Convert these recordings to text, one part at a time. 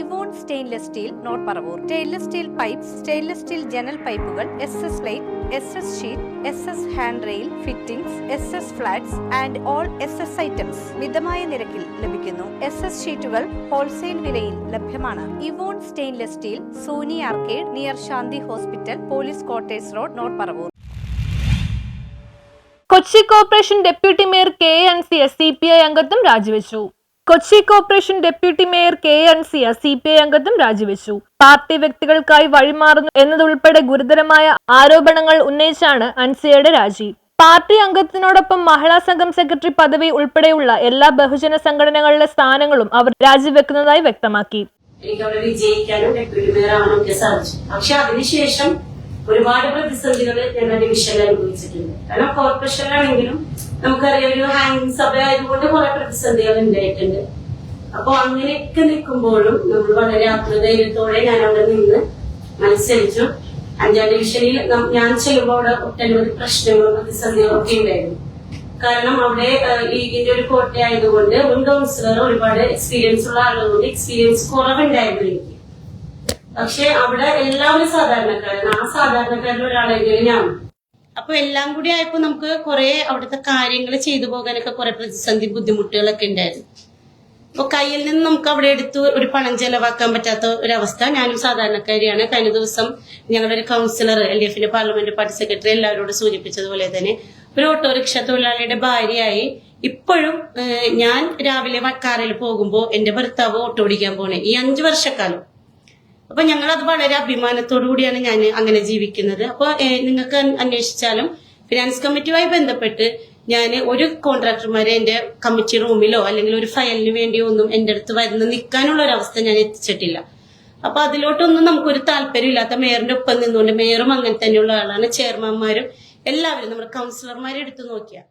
Evon stainless steel north Paravur. Stainless steel pipe stainless steel ജനൽ പൈപ്പുകൾ S S light S S sheet S S hand rail fittings S S flats and all S S items മിതമായ നിരക്കിൽ ലഭിക്കുന്നു. S S ഷീറ്റുകൾ wholesale വിലയിൽ ലഭ്യമാണ്. Evon stainless steel Soni arcade near Shanthi hospital police quarters road north Paravur. Kochi corporation deputy mayor K N C S C P I അംഗത്വം രാജിവെച്ചു. Kochi corporation deputy mayor K Ansiya C P I അംഗത്വം രാജിവെച്ചു. Party വ്യക്തികൾക്കായി വഴിമാറുന്നു എന്നതുൾപ്പെടെ ഗുരുതരമായ ആരോപണങ്ങൾ ഉന്നയിച്ചാണ് അൻസിയയുടെ രാജി. Party അംഗത്തിനോടൊപ്പം മഹിളാ സംഘം secretary പദവി ഉൾപ്പെടെയുള്ള എല്ലാ ബഹുജന സംഘടനകളിലെ സ്ഥാനങ്ങളും അവർ രാജിവെക്കുന്നതായി വ്യക്തമാക്കി. എനിക്ക് അവിടെ വിജയിക്കാനും ഡെപ്യൂട്ടി മേയർ ആവാനൊക്കെ സാധിച്ചു. പക്ഷെ അതിനുശേഷം ഒരുപാട് പ്രതിസന്ധികൾ ഞങ്ങളുടെ ഡിവിഷനിൽ അനുഭവിച്ചിട്ടുണ്ട്. കാരണം കോർപ്പറേഷനിലാണെങ്കിലും നമുക്കറിയാം ഒരു ഹാങ്ങിങ് സഭ ആയതുകൊണ്ട് കുറെ പ്രതിസന്ധികൾ ഉണ്ടായിട്ടുണ്ട്. അപ്പൊ അങ്ങനെയൊക്കെ നിൽക്കുമ്പോഴും നമ്മൾ വളരെ ആത്മധൈര്യത്തോടെ ഞാൻ അവിടെ നിന്ന് മത്സരിച്ചു. അഞ്ചാം ഡിവിഷനിൽ ഞാൻ ചെല്ലുമ്പോൾ അവിടെ ഒട്ടനവധി പ്രശ്നങ്ങളും പ്രതിസന്ധികളും ഒക്കെ ഉണ്ടായിരുന്നു. കാരണം അവിടെ ലീഗിന്റെ ഒരു കോട്ടയായതുകൊണ്ട് മുൻ കൗൺസിലർ ഒരുപാട് എക്സ്പീരിയൻസ് ഉള്ള ആളുകൊണ്ട് എക്സ്പീരിയൻസ് കുറവുണ്ടായിരുന്നു എനിക്ക്. പക്ഷെ അവിടെ എല്ലാവരും സാധാരണക്കാരാണ്. ആ സാധാരണക്കാരിൽ ഒരാളെങ്കിലും ഞാൻ. അപ്പൊ എല്ലാം കൂടി ആയപ്പോ നമുക്ക് കുറെ അവിടുത്തെ കാര്യങ്ങൾ ചെയ്തു പോകാനൊക്കെ കുറെ പ്രതിസന്ധി ബുദ്ധിമുട്ടുകളൊക്കെ ഉണ്ടായിരുന്നു അപ്പൊ കയ്യിൽ നിന്ന് നമുക്ക് അവിടെ എടുത്ത് ഒരു പണം ചെലവാക്കാൻ പറ്റാത്ത ഒരവസ്ഥ. ഞാനും സാധാരണക്കാരിയാണ്. കഴിഞ്ഞ ദിവസം ഞങ്ങളുടെ ഒരു കൗൺസിലർ എൽ ഡി എഫിന്റെ പാർലമെന്റ് പാർട്ടി സെക്രട്ടറി എല്ലാവരോട് സൂചിപ്പിച്ചതുപോലെ തന്നെ ഒരു ഓട്ടോറിക്ഷ തൊഴിലാളിയുടെ ഭാര്യയായി ഇപ്പോഴും ഞാൻ രാവിലെ കാറിൽ പോകുമ്പോൾ എന്റെ ഭർത്താവ് ഓട്ടോ ഓടിക്കാൻ പോണേ. ഈ അഞ്ചു വർഷക്കാലം. അപ്പൊ ഞങ്ങൾ അത് വളരെ അഭിമാനത്തോടു കൂടിയാണ് ഞാൻ അങ്ങനെ ജീവിക്കുന്നത്. അപ്പൊ നിങ്ങൾക്ക് അന്വേഷിച്ചാലും ഫിനാൻസ് കമ്മിറ്റിയുമായി ബന്ധപ്പെട്ട് ഞാൻ ഒരു കോൺട്രാക്ടർമാരെ എന്റെ കമ്മിറ്റി റൂമിലോ അല്ലെങ്കിൽ ഒരു ഫയലിന് വേണ്ടിയോ ഒന്നും എന്റെ അടുത്ത് വരുന്ന നിൽക്കാനുള്ള ഒരു അവസ്ഥ ഞാൻ എത്തിച്ചിട്ടില്ല. അപ്പൊ അതിലോട്ടൊന്നും നമുക്കൊരു താല്പര്യമില്ലാത്ത മേയറിന്റെ ഒപ്പം നിന്നുകൊണ്ട് മേയറും അങ്ങനെ തന്നെയുള്ള ആളാണ്. ചെയർമാൻമാരും എല്ലാവരും നമ്മുടെ കൗൺസിലർമാരെ എടുത്തു നോക്കിയാൽ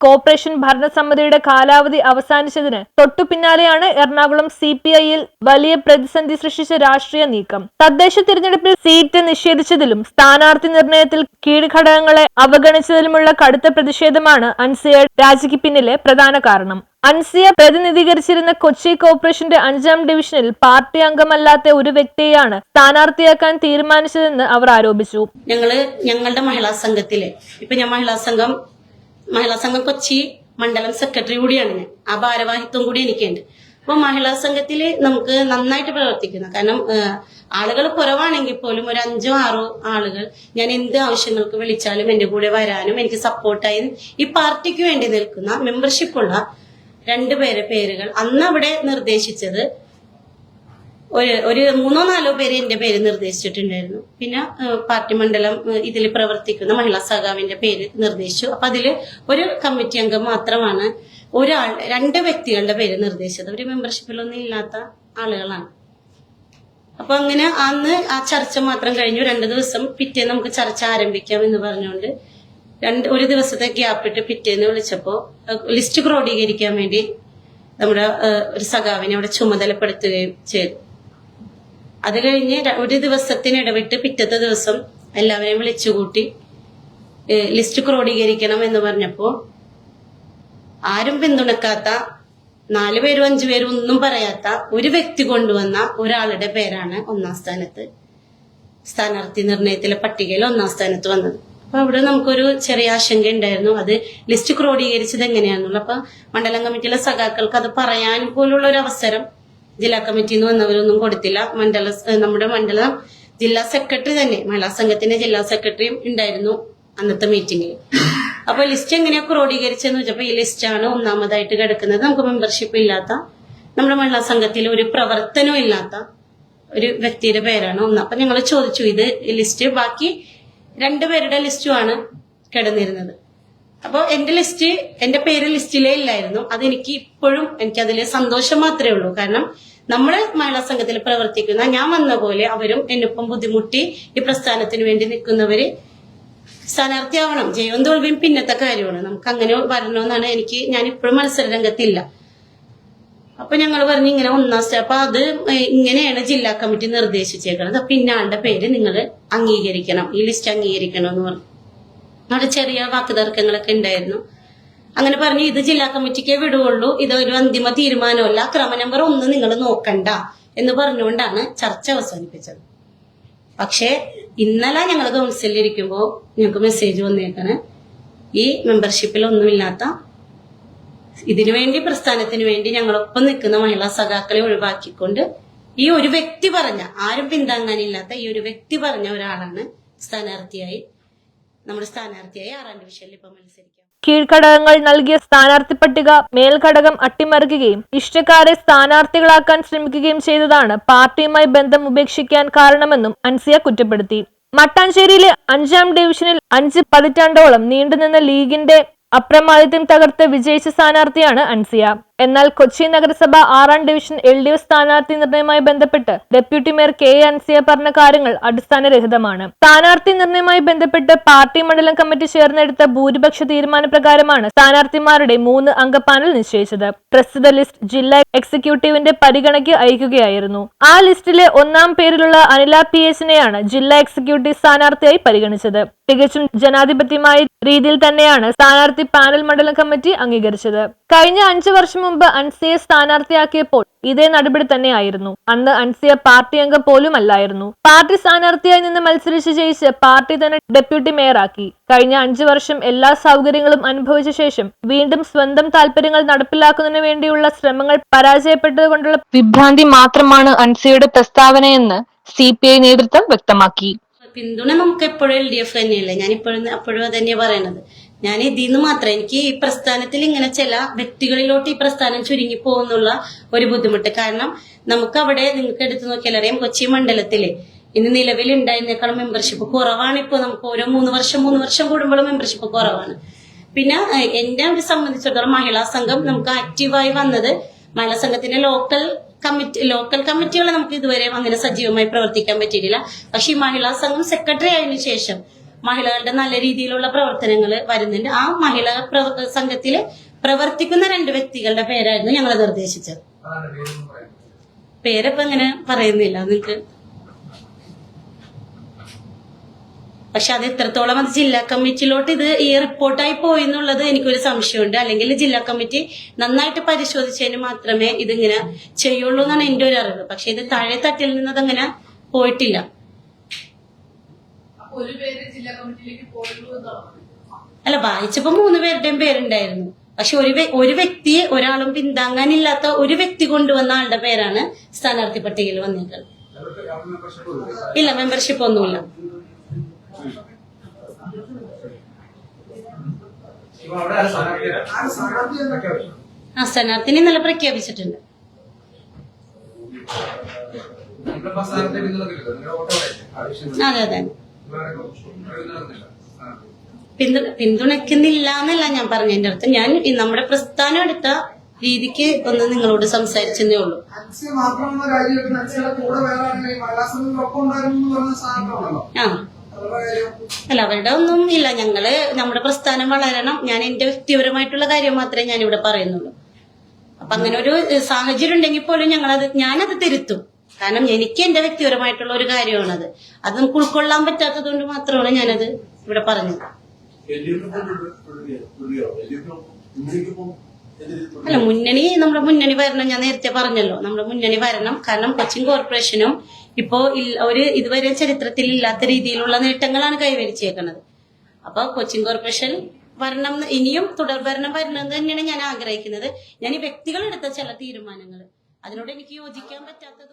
കോർപ്പറേഷൻ ഭരണസമിതിയുടെ കാലാവധി അവസാനിച്ചതിന് തൊട്ടു പിന്നാലെയാണ് എറണാകുളം സി പി ഐയിൽ വലിയ പ്രതിസന്ധി സൃഷ്ടിച്ച രാഷ്ട്രീയ നീക്കം. തദ്ദേശ തിരഞ്ഞെടുപ്പിൽ സീറ്റ് നിഷേധിച്ചതിലും സ്ഥാനാർത്ഥി നിർണയത്തിൽ കീഴ്ഘടകങ്ങളെ അവഗണിച്ചതിലുമുള്ള കടുത്ത പ്രതിഷേധമാണ് അൻസിയ രാജിക്ക് പിന്നിലെ പ്രധാന കാരണം. അൻസിയ പ്രതിനിധീകരിച്ചിരുന്ന കൊച്ചി കോർപ്പറേഷന്റെ അഞ്ചാം ഡിവിഷനിൽ പാർട്ടി അംഗമല്ലാത്ത ഒരു വ്യക്തിയെയാണ് സ്ഥാനാർത്ഥിയാക്കാൻ തീരുമാനിച്ചതെന്ന് അവർ ആരോപിച്ചു. ഞങ്ങൾ ഞങ്ങളുടെ മഹിളാ സംഘത്തിലെ ഇപ്പൊ ഞാൻ മഹിളാ സംഘം മഹിളാ സംഘം കൊച്ചി മണ്ഡലം സെക്രട്ടറി കൂടിയാണ് ഞാൻ. ആ ഭാരവാഹിത്വം കൂടി എനിക്കുണ്ട്. അപ്പൊ മഹിളാ സംഘത്തിൽ നമുക്ക് നന്നായിട്ട് പ്രവർത്തിക്കുന്ന. കാരണം ആളുകൾ കുറവാണെങ്കിൽ പോലും ഒരു അഞ്ചോ ആറോ ആളുകൾ ഞാൻ എന്ത് ആവശ്യങ്ങൾക്ക് വിളിച്ചാലും എന്റെ കൂടെ വരാനും എനിക്ക് സപ്പോർട്ടായി ഈ പാർട്ടിക്ക് വേണ്ടി നിൽക്കുന്ന മെമ്പർഷിപ്പുള്ള രണ്ടുപേരെ പേരുകൾ അന്ന് അവിടെ നിർദ്ദേശിച്ചത് ഒരു ഒരു മൂന്നോ നാലോ പേര് എന്റെ പേര് നിർദ്ദേശിച്ചിട്ടുണ്ടായിരുന്നു. പിന്നെ പാർട്ടി മണ്ഡലം ഇതിൽ പ്രവർത്തിക്കുന്ന മഹിളാ സഖാവിന്റെ പേര് നിർദ്ദേശിച്ചു. അപ്പൊ അതിൽ ഒരു കമ്മിറ്റി അംഗം മാത്രമാണ് ഒരാൾ രണ്ട് വ്യക്തികളുടെ പേര് നിർദ്ദേശിച്ചത്. ഒരു മെമ്പർഷിപ്പിലൊന്നും ഇല്ലാത്ത ആളുകളാണ്. അപ്പൊ അങ്ങനെ അന്ന് ആ ചർച്ച മാത്രം കഴിഞ്ഞു. രണ്ട് ദിവസം പിറ്റേന്ന് നമുക്ക് ചർച്ച ആരംഭിക്കാം എന്ന് പറഞ്ഞുകൊണ്ട് രണ്ട് ഒരു ദിവസത്തെ ഗ്യാപ്പ് ഇട്ട് പിറ്റേന്ന് വിളിച്ചപ്പോ ഏഹ്, ലിസ്റ്റ് ക്രോഡീകരിക്കാൻ വേണ്ടി നമ്മുടെ ഒരു സഖാവിനെ അവിടെ ചുമതലപ്പെടുത്തുകയും ചെയ്തു. അത് കഴിഞ്ഞ് ഒരു ദിവസത്തിന് ഇടവിട്ട് പിറ്റത്തെ ദിവസം എല്ലാവരെയും വിളിച്ചുകൂട്ടി ലിസ്റ്റ് ക്രോഡീകരിക്കണം എന്ന് പറഞ്ഞപ്പോ ആരും പിന്തുണക്കാത്ത നാല് പേരും അഞ്ചു പേരും ഒന്നും പറയാത്ത ഒരു വ്യക്തി കൊണ്ടുവന്ന ഒരാളുടെ പേരാണ് ഒന്നാം സ്ഥാനത്ത് സ്ഥാനാർത്ഥി നിർണയത്തിലെ പട്ടികയിൽ ഒന്നാം സ്ഥാനത്ത് വന്നത്. അപ്പൊ അവിടെ നമുക്കൊരു ചെറിയ ആശങ്ക ഉണ്ടായിരുന്നു. അത് ലിസ്റ്റ് ക്രോഡീകരിച്ചത് എങ്ങനെയാണെന്നുള്ള അപ്പൊ മണ്ഡലം കമ്മിറ്റിയിലെ സഖാക്കൾക്ക് അത് പറയാൻ പോലുള്ള ഒരു അവസരം ജില്ലാ കമ്മിറ്റിയിൽ നിന്ന് വന്നവരൊന്നും കൊടുത്തില്ല. മണ്ഡല നമ്മുടെ മണ്ഡലം ജില്ലാ സെക്രട്ടറി തന്നെ മഹിളാ സംഘത്തിന്റെ ജില്ലാ സെക്രട്ടറിയും ഉണ്ടായിരുന്നു അന്നത്തെ മീറ്റിംഗിൽ അപ്പൊ ലിസ്റ്റ് എങ്ങനെയാ ക്രോഡീകരിച്ചെന്ന് വെച്ചപ്പോ ഈ ലിസ്റ്റാണ് ഒന്നാമതായിട്ട് കിടക്കുന്നത്. നമുക്ക് മെമ്പർഷിപ്പ് ഇല്ലാത്ത നമ്മുടെ മഹിളാ സംഘത്തിൽ ഒരു പ്രവർത്തനവും ഇല്ലാത്ത ഒരു വ്യക്തിയുടെ പേരാണ് ഒന്ന്. അപ്പൊ ഞങ്ങൾ ചോദിച്ചു ഇത് ലിസ്റ്റ് ബാക്കി രണ്ടുപേരുടെ ലിസ്റ്റുമാണ് കിടന്നിരുന്നത്. അപ്പോൾ എന്റെ ലിസ്റ്റ് എന്റെ പേര് ലിസ്റ്റിലേ ഇല്ലായിരുന്നു. അതെനിക്ക് ഇപ്പോഴും എനിക്ക് അതിൽ സന്തോഷം മാത്രമേ ഉള്ളൂ. കാരണം നമ്മൾ മഹിളാ സംഘത്തിൽ പ്രവർത്തിക്കുന്ന ഞാൻ വന്ന പോലെ അവരും എന്നൊപ്പം ബുദ്ധിമുട്ടി ഈ പ്രസ്ഥാനത്തിന് വേണ്ടി നിൽക്കുന്നവര് സ്ഥാനാർത്ഥിയാവണം. ജയവും തോൽവിയും പിന്നത്തെ കാര്യമാണ്. നമുക്ക് അങ്ങനെ വരണമെന്നാണ് എനിക്ക് ഞാൻ ഇപ്പോഴും മത്സര രംഗത്തില്ല. അപ്പൊ ഞങ്ങൾ പറഞ്ഞു ഇങ്ങനെ ഒന്നാം സ്റ്റെപ്പ് അത് ഇങ്ങനെയാണ് ജില്ലാ കമ്മിറ്റി നിർദ്ദേശിച്ചേക്കുന്നത് അപ്പൊ ഇന്നയാളുടെ പേര് നിങ്ങൾ അംഗീകരിക്കണം. ഈ ലിസ്റ്റ് അംഗീകരിക്കണം എന്ന് പറഞ്ഞു. അവിടെ ചെറിയ വാക്കുതർക്കങ്ങളൊക്കെ ഉണ്ടായിരുന്നു. അങ്ങനെ പറഞ്ഞു ഇത് ജില്ലാ കമ്മിറ്റിക്കേ വിടുകയുള്ളൂ ഇത് ഒരു അന്തിമ തീരുമാനമല്ല. ക്രമ നമ്പർ ഒന്ന് നിങ്ങൾ നോക്കണ്ട എന്ന് പറഞ്ഞുകൊണ്ടാണ് ചർച്ച അവസാനിപ്പിച്ചത്. പക്ഷേ ഇന്നലെ ഞങ്ങൾ കൗൺസിലിൽ ഇരിക്കുമ്പോൾ ഞങ്ങൾക്ക് മെസ്സേജ് വന്നേക്കാണ്. ഈ മെമ്പർഷിപ്പിൽ ഒന്നുമില്ലാത്ത ഇതിനു വേണ്ടി പ്രസ്ഥാനത്തിന് വേണ്ടി ഞങ്ങളൊപ്പം നിൽക്കുന്ന മഹിളാ സഖാക്കളെ ഒഴിവാക്കിക്കൊണ്ട് ഈ ഒരു വ്യക്തി പറഞ്ഞ ആരും പിന്താങ്ങാനില്ലാത്ത ഈ ഒരു വ്യക്തി പറഞ്ഞ ഒരാളാണ് സ്ഥാനാർത്ഥിയായി നമ്മുടെ സ്ഥാനാർത്ഥിയായി ആറാം ഡിവിഷനിൽ ഇപ്പൊ മത്സരിക്കാം. കീഴ്ഘടകങ്ങൾ നൽകിയ സ്ഥാനാർത്ഥി പട്ടിക മേൽഘടകം അട്ടിമറിക്കുകയും ഇഷ്ടക്കാരെ സ്ഥാനാർത്ഥികളാക്കാൻ ശ്രമിക്കുകയും ചെയ്തതാണ് പാർട്ടിയുമായി ബന്ധം ഉപേക്ഷിക്കാൻ കാരണമെന്നും അൻസിയ കുറ്റപ്പെടുത്തി. മട്ടാഞ്ചേരിയിലെ അഞ്ചാം ഡിവിഷനിൽ അഞ്ച് പതിറ്റാണ്ടോളം നീണ്ടുനിന്ന ലീഗിന്റെ അപ്രമാദിത്യം തകർത്ത് വിജയിച്ച സ്ഥാനാർത്ഥിയാണ് അൻസിയ. എന്നാൽ കൊച്ചി നഗരസഭ ആറാം ഡിവിഷൻ എൽ ഡി എഫ് സ്ഥാനാർത്ഥി നിർണയവുമായി ബന്ധപ്പെട്ട് ഡെപ്യൂട്ടി മേയർ കെ അൻസിയ പറഞ്ഞ കാര്യങ്ങൾ അടിസ്ഥാനരഹിതമാണ്. സ്ഥാനാർത്ഥി നിർണയവുമായി ബന്ധപ്പെട്ട് പാർട്ടി മണ്ഡലം കമ്മിറ്റി ചേർന്നെടുത്ത ഭൂരിപക്ഷ തീരുമാനപ്രകാരമാണ് സ്ഥാനാർത്ഥിമാരുടെ മൂന്ന് അംഗ പാനൽ നിശ്ചയിച്ചത്. പ്രസ്തുത ലിസ്റ്റ് ജില്ലാ എക്സിക്യൂട്ടീവിന്റെ പരിഗണയ്ക്ക് അയക്കുകയായിരുന്നു. ആ ലിസ്റ്റിലെ ഒന്നാം പേരിലുള്ള അനില പി എസിനെയാണ് ജില്ലാ എക്സിക്യൂട്ടീവ് സ്ഥാനാർത്ഥിയായി പരിഗണിച്ചത്. തികച്ചും ജനാധിപത്യമായ രീതിയിൽ തന്നെയാണ് സ്ഥാനാർത്ഥി പാനൽ മണ്ഡലം കമ്മിറ്റി അംഗീകരിച്ചത്. കഴിഞ്ഞ അഞ്ചു വർഷം മുമ്പ് അൻസിയെ സ്ഥാനാർത്ഥിയാക്കിയപ്പോൾ ഇതേ നടപടി തന്നെയായിരുന്നു. അന്ന് അൻസിയ പാർട്ടി അംഗം പോലും അല്ലായിരുന്നു പാർട്ടി സ്ഥാനാർത്ഥിയായി നിന്ന് മത്സരിച്ച് ജയിച്ച് പാർട്ടി തന്നെ ഡെപ്യൂട്ടി മേയറാക്കി. കഴിഞ്ഞ അഞ്ചു വർഷം എല്ലാ സൗകര്യങ്ങളും അനുഭവിച്ച ശേഷം വീണ്ടും സ്വന്തം താല്പര്യങ്ങൾ നടപ്പിലാക്കുന്നതിന് വേണ്ടിയുള്ള ശ്രമങ്ങൾ പരാജയപ്പെട്ടതുകൊണ്ടുള്ള വിഭ്രാന്തി മാത്രമാണ് അൻസിയുടെ പ്രസ്താവനയെന്ന് സി പി ഐ നേതൃത്വം വ്യക്തമാക്കി. പിന്തുണ നമുക്ക് എപ്പോഴും എൽ ഡി എഫ് തന്നെയല്ലേ? ഞാൻ ഇപ്പോഴും അപ്പോഴും തന്നെയാണ് തന്നെയാ പറയണത്. ഞാൻ ഇതിൽ നിന്ന് മാത്രം എനിക്ക് ഈ പ്രസ്ഥാനത്തിൽ ഇങ്ങനെ ചില വ്യക്തികളിലോട്ട് ഈ പ്രസ്ഥാനം ചുരുങ്ങി പോകുന്നുള്ള ഒരു ബുദ്ധിമുട്ട്. കാരണം നമുക്ക് അവിടെ നിങ്ങൾക്ക് എടുത്തു നോക്കിയാൽ അറിയാം കൊച്ചി മണ്ഡലത്തിൽ ഇന്ന് നിലവിൽ ഉണ്ടായിരുന്നേക്കാളും മെമ്പർഷിപ്പ് കുറവാണ് ഇപ്പോൾ നമുക്ക് ഓരോ മൂന്ന് വർഷം മൂന്ന് വർഷം കൂടുമ്പോഴും മെമ്പർഷിപ്പ് കുറവാണ്. പിന്നെ എന്റെ ഒരു സംബന്ധിച്ചിടത്തോളം മഹിളാ സംഘം നമുക്ക് ആക്റ്റീവായി വന്നത് മഹിളാ സംഘത്തിന്റെ ലോക്കൽ കമ്മിറ്റി ലോക്കൽ കമ്മിറ്റികളെ നമുക്ക് ഇതുവരെ അങ്ങനെ സജീവമായി പ്രവർത്തിക്കാൻ പറ്റിയിട്ടില്ല. പക്ഷെ ഈ മഹിളാ സംഘം സെക്രട്ടറി ആയതിനു ശേഷം മഹിളകളുടെ നല്ല രീതിയിലുള്ള പ്രവർത്തനങ്ങൾ വരുന്നുണ്ട്. ആ മഹിളാ സംഘത്തിൽ പ്രവർത്തിക്കുന്ന രണ്ട് വ്യക്തികളുടെ പേരായിരുന്നു ഞങ്ങൾ നിർദ്ദേശിച്ചത്. പേരപ്പം അങ്ങനെ പറയുന്നില്ല. നിങ്ങൾക്ക് പക്ഷെ അത് എത്രത്തോളം അത് ജില്ലാ കമ്മിറ്റിയിലോട്ട് ഇത് ഈ റിപ്പോർട്ടായി പോയി എന്നുള്ളത് എനിക്കൊരു സംശയമുണ്ട്. അല്ലെങ്കിൽ ജില്ലാ കമ്മിറ്റി നന്നായിട്ട് പരിശോധിച്ചതിന് മാത്രമേ ഇതിങ്ങനെ ചെയ്യുള്ളൂ എന്നാണ് എന്റെ ഒരു അറിവ്. പക്ഷെ ഇത് താഴെ തട്ടിൽ നിന്ന് അതങ്ങനെ പോയിട്ടില്ല ഒരു പേര് ജില്ലാ കമ്മിറ്റിയിലേക്ക് പോയുള്ളൂ എന്നാണ് അല്ല വായിച്ചപ്പോ മൂന്ന് പേരുടെയും പേരുണ്ടായിരുന്നു. പക്ഷെ ഒരു ഒരു വ്യക്തി ഒരാളും പിന്താങ്ങാനില്ലാത്ത ഒരു വ്യക്തി കൊണ്ടുവന്ന ആളുടെ പേരാണ് സ്ഥാനാർത്ഥി പട്ടികയിൽ വന്നേക്കുന്നത് ഇല്ല മെമ്പർഷിപ്പ് ഒന്നുമില്ല. ആ സ്ഥാനാർത്ഥിനെ ഇന്നലെ പ്രഖ്യാപിച്ചിട്ടുണ്ട്. അതെ അതെ. പിന്തുണ പിന്തുണയ്ക്കുന്നില്ല എന്നല്ല ഞാൻ പറഞ്ഞതിന്റെ അടുത്ത് ഞാൻ നമ്മുടെ പ്രസ്ഥാനം എടുത്ത രീതിക്ക് ഒന്ന് നിങ്ങളോട് സംസാരിച്ചെന്നേ ഉള്ളൂ. ആ. അല്ല അവരുടെ ഒന്നും ഇല്ല ഞങ്ങൾ നമ്മുടെ പ്രസ്ഥാനം വളരണം. ഞാൻ എന്റെ വ്യക്തിപരമായിട്ടുള്ള കാര്യം മാത്രമേ ഞാൻ ഇവിടെ പറയുന്നുള്ളൂ. അപ്പൊ അങ്ങനെ ഒരു സാഹചര്യം ഉണ്ടെങ്കിൽ പോലും ഞങ്ങളത് ഞാനത് തിരുത്തും. കാരണം എനിക്ക് എന്റെ വ്യക്തിപരമായിട്ടുള്ള ഒരു കാര്യമാണത്. അത് നമുക്ക് ഉൾക്കൊള്ളാൻ പറ്റാത്തത് കൊണ്ട് മാത്രമാണ് ഞാനത് ഇവിടെ പറഞ്ഞത്. അല്ല മുന്നണി നമ്മുടെ മുന്നണി വരണം ഞാൻ നേരത്തെ പറഞ്ഞല്ലോ. നമ്മുടെ മുന്നണി വരണം കാരണം കൊച്ചിൻ കോർപ്പറേഷനും ഇപ്പോ ഒരു ഇതുവരെ ചരിത്രത്തിൽ ഇല്ലാത്ത രീതിയിലുള്ള നേട്ടങ്ങളാണ് കൈവരിച്ചേക്കുന്നത് അപ്പൊ കൊച്ചിൻ കോർപ്പറേഷൻ വരണം ഇനിയും തുടർ ഭരണം വരണം തന്നെയാണ് ഞാൻ ആഗ്രഹിക്കുന്നത്. ഞാൻ ഈ വ്യക്തികളെടുത്ത ചില തീരുമാനങ്ങൾ അതിനോട് എനിക്ക് യോജിക്കാൻ പറ്റാത്തത്